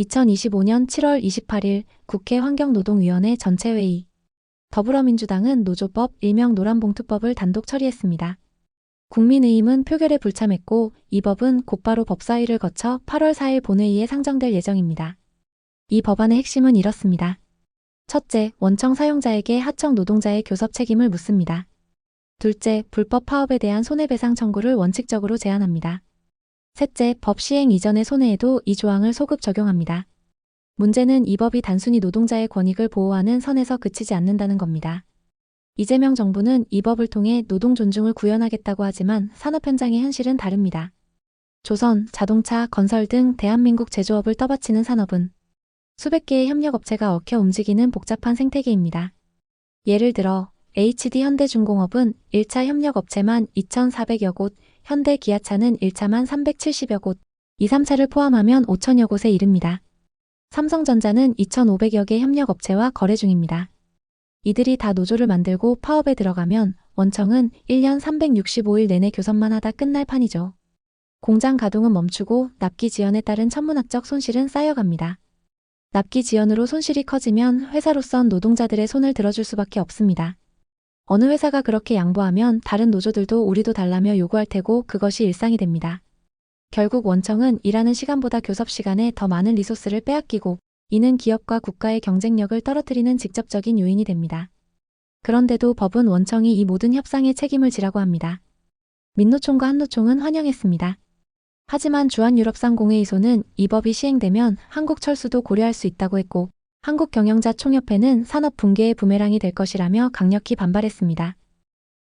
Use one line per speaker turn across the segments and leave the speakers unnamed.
2025년 7월 28일 국회 환경노동위원회 전체회의. 더불어민주당은 노조법 일명 노란봉투법을 단독 처리했습니다. 국민의힘은 표결에 불참했고 이 법은 곧바로 법사위를 거쳐 8월 4일 본회의에 상정될 예정입니다. 이 법안의 핵심은 이렇습니다. 첫째, 원청 사용자에게 하청 노동자의 교섭 책임을 묻습니다. 둘째, 불법 파업에 대한 손해배상 청구를 원칙적으로 제한합니다. 셋째, 법 시행 이전의 손해에도 이 조항을 소급 적용합니다. 문제는 이 법이 단순히 노동자의 권익을 보호하는 선에서 그치지 않는다는 겁니다. 이재명 정부는 이 법을 통해 노동 존중을 구현하겠다고 하지만 산업 현장의 현실은 다릅니다. 조선, 자동차, 건설 등 대한민국 제조업을 떠받치는 산업은 수백 개의 협력업체가 얽혀 움직이는 복잡한 생태계입니다. 예를 들어 HD 현대중공업은 1차 협력업체만 2,400여 곳, 현대 기아차는 1차만 370여 곳, 2, 3차를 포함하면 5천여 곳에 이릅니다. 삼성전자는 2,500여 개 협력업체와 거래 중입니다. 이들이 다 노조를 만들고 파업에 들어가면 원청은 1년 365일 내내 교섭만 하다 끝날 판이죠. 공장 가동은 멈추고 납기 지연에 따른 천문학적 손실은 쌓여갑니다. 납기 지연으로 손실이 커지면 회사로선 노동자들의 손을 들어줄 수밖에 없습니다. 어느 회사가 그렇게 양보하면 다른 노조들도 우리도 달라며 요구할 테고 그것이 일상이 됩니다. 결국 원청은 일하는 시간보다 교섭 시간에 더 많은 리소스를 빼앗기고 이는 기업과 국가의 경쟁력을 떨어뜨리는 직접적인 요인이 됩니다. 그런데도 법은 원청이 이 모든 협상의 책임을 지라고 합니다. 민노총과 한노총은 환영했습니다. 하지만 주한유럽상공회의소는 이 법이 시행되면 한국 철수도 고려할 수 있다고 했고 한국경영자 총협회는 산업 붕괴의 부메랑이 될 것이라며 강력히 반발했습니다.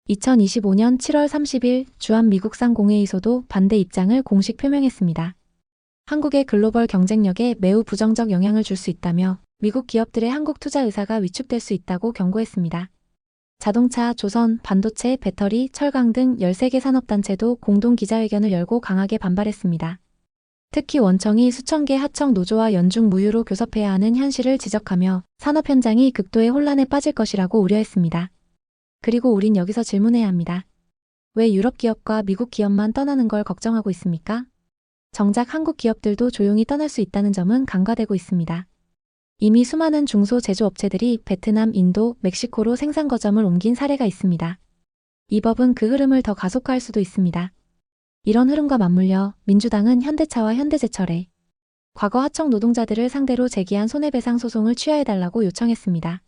2025년 7월 30일 주한 미국상 공회의소도 반대 입장을 공식 표명했습니다. 한국의 글로벌 경쟁력에 매우 부정적 영향을 줄 수 있다며 미국 기업들의 한국 투자 의사가 위축될 수 있다고 경고했습니다. 자동차, 조선, 반도체, 배터리, 철강 등 13개 산업단체도 공동 기자회견을 열고 강하게 반발했습니다. 특히 원청이 수천 개 하청 노조와 연중 무휴로 교섭해야 하는 현실을 지적하며 산업 현장이 극도의 혼란에 빠질 것이라고 우려했습니다. 그리고 우린 여기서 질문해야 합니다. 왜 유럽 기업과 미국 기업만 떠나는 걸 걱정하고 있습니까? 정작 한국 기업들도 조용히 떠날 수 있다는 점은 간과되고 있습니다. 이미 수많은 중소 제조업체들이 베트남, 인도, 멕시코로 생산 거점을 옮긴 사례가 있습니다. 이 법은 그 흐름을 더 가속화할 수도 있습니다. 이런 흐름과 맞물려 민주당은 현대차와 현대제철에 과거 하청 노동자들을 상대로 제기한 손해배상 소송을 취하해달라고 요청했습니다.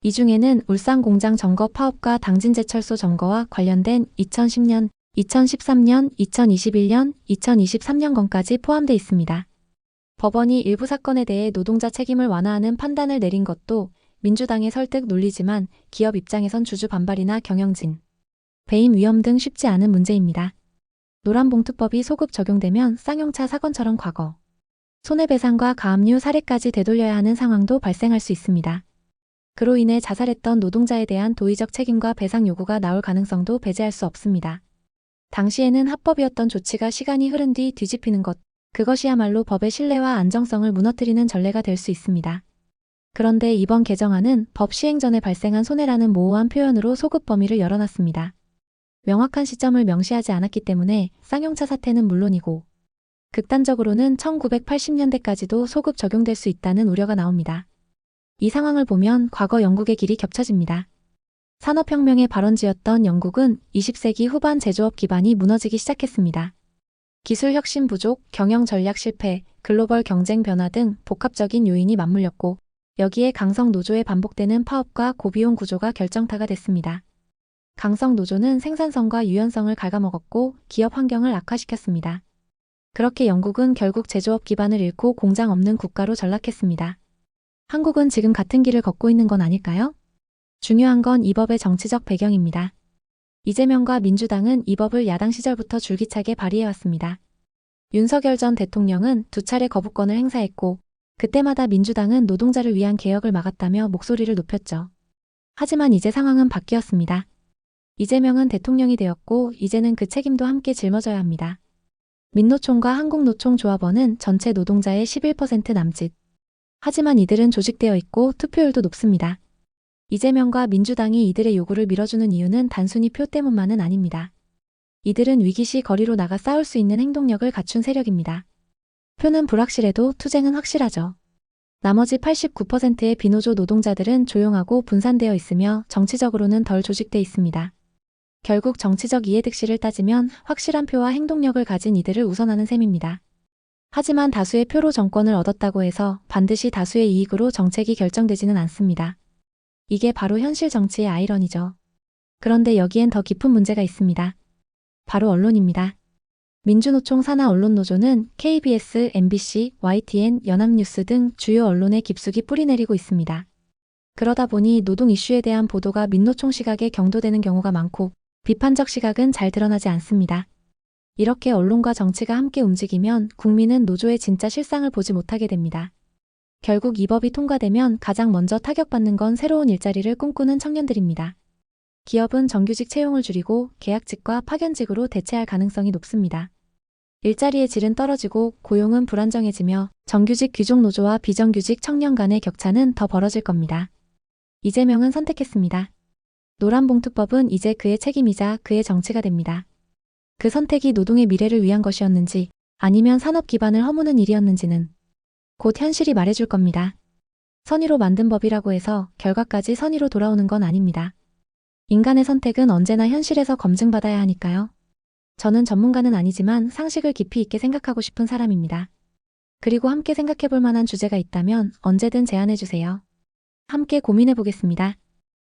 이 중에는 울산 공장 점거 파업과 당진제철소 점거와 관련된 2010년, 2013년, 2021년, 2023년건까지 포함돼 있습니다. 법원이 일부 사건에 대해 노동자 책임을 완화하는 판단을 내린 것도 민주당의 설득 논리지만 기업 입장에선 주주 반발이나 경영진, 배임 위험 등 쉽지 않은 문제입니다. 노란봉투법이 소급 적용되면 쌍용차 사건처럼 과거 손해배상과 가압류 사례까지 되돌려야 하는 상황도 발생할 수 있습니다. 그로 인해 자살했던 노동자에 대한 도의적 책임과 배상 요구가 나올 가능성도 배제할 수 없습니다. 당시에는 합법이었던 조치가 시간이 흐른 뒤 뒤집히는 것, 그것이야말로 법의 신뢰와 안정성을 무너뜨리는 전례가 될 수 있습니다. 그런데 이번 개정안은 법 시행 전에 발생한 손해라는 모호한 표현으로 소급 범위를 열어놨습니다. 명확한 시점을 명시하지 않았기 때문에 쌍용차 사태는 물론이고 극단적으로는 1980년대까지도 소급 적용될 수 있다는 우려가 나옵니다. 이 상황을 보면 과거 영국의 길이 겹쳐집니다. 산업혁명의 발원지였던 영국은 20세기 후반 제조업 기반이 무너지기 시작했습니다. 기술 혁신 부족, 경영 전략 실패, 글로벌 경쟁 변화 등 복합적인 요인이 맞물렸고 여기에 강성 노조의 반복되는 파업과 고비용 구조가 결정타가 됐습니다. 강성 노조는 생산성과 유연성을 갉아먹었고 기업 환경을 악화시켰습니다. 그렇게 영국은 결국 제조업 기반을 잃고 공장 없는 국가로 전락했습니다. 한국은 지금 같은 길을 걷고 있는 건 아닐까요? 중요한 건 이 법의 정치적 배경입니다. 이재명과 민주당은 이 법을 야당 시절부터 줄기차게 발의해왔습니다. 윤석열 전 대통령은 두 차례 거부권을 행사했고 그때마다 민주당은 노동자를 위한 개혁을 막았다며 목소리를 높였죠. 하지만 이제 상황은 바뀌었습니다. 이재명은 대통령이 되었고 이제는 그 책임도 함께 짊어져야 합니다. 민노총과 한국노총 조합원은 전체 노동자의 11% 남짓. 하지만 이들은 조직되어 있고 투표율도 높습니다. 이재명과 민주당이 이들의 요구를 밀어주는 이유는 단순히 표 때문만은 아닙니다. 이들은 위기 시 거리로 나가 싸울 수 있는 행동력을 갖춘 세력입니다. 표는 불확실해도 투쟁은 확실하죠. 나머지 89%의 비노조 노동자들은 조용하고 분산되어 있으며 정치적으로는 덜 조직돼 있습니다. 결국 정치적 이해득실을 따지면 확실한 표와 행동력을 가진 이들을 우선하는 셈입니다. 하지만 다수의 표로 정권을 얻었다고 해서 반드시 다수의 이익으로 정책이 결정되지는 않습니다. 이게 바로 현실 정치의 아이러니죠. 그런데 여기엔 더 깊은 문제가 있습니다. 바로 언론입니다. 민주노총 산하 언론노조는 KBS, MBC, YTN, 연합뉴스 등 주요 언론에 깊숙이 뿌리내리고 있습니다. 그러다 보니 노동 이슈에 대한 보도가 민노총 시각에 경도되는 경우가 많고 비판적 시각은 잘 드러나지 않습니다. 이렇게 언론과 정치가 함께 움직이면 국민은 노조의 진짜 실상을 보지 못하게 됩니다. 결국 이 법이 통과되면 가장 먼저 타격받는 건 새로운 일자리를 꿈꾸는 청년들입니다. 기업은 정규직 채용을 줄이고 계약직과 파견직으로 대체할 가능성이 높습니다. 일자리의 질은 떨어지고 고용은 불안정해지며 정규직 귀족 노조와 비정규직 청년 간의 격차는 더 벌어질 겁니다. 이재명은 선택했습니다. 노란봉투법은 이제 그의 책임이자 그의 정치가 됩니다. 그 선택이 노동의 미래를 위한 것이었는지 아니면 산업 기반을 허무는 일이었는지는 곧 현실이 말해줄 겁니다. 선의로 만든 법이라고 해서 결과까지 선의로 돌아오는 건 아닙니다. 인간의 선택은 언제나 현실에서 검증받아야 하니까요. 저는 전문가는 아니지만 상식을 깊이 있게 생각하고 싶은 사람입니다. 그리고 함께 생각해 볼 만한 주제가 있다면 언제든 제안해 주세요. 함께 고민해 보겠습니다.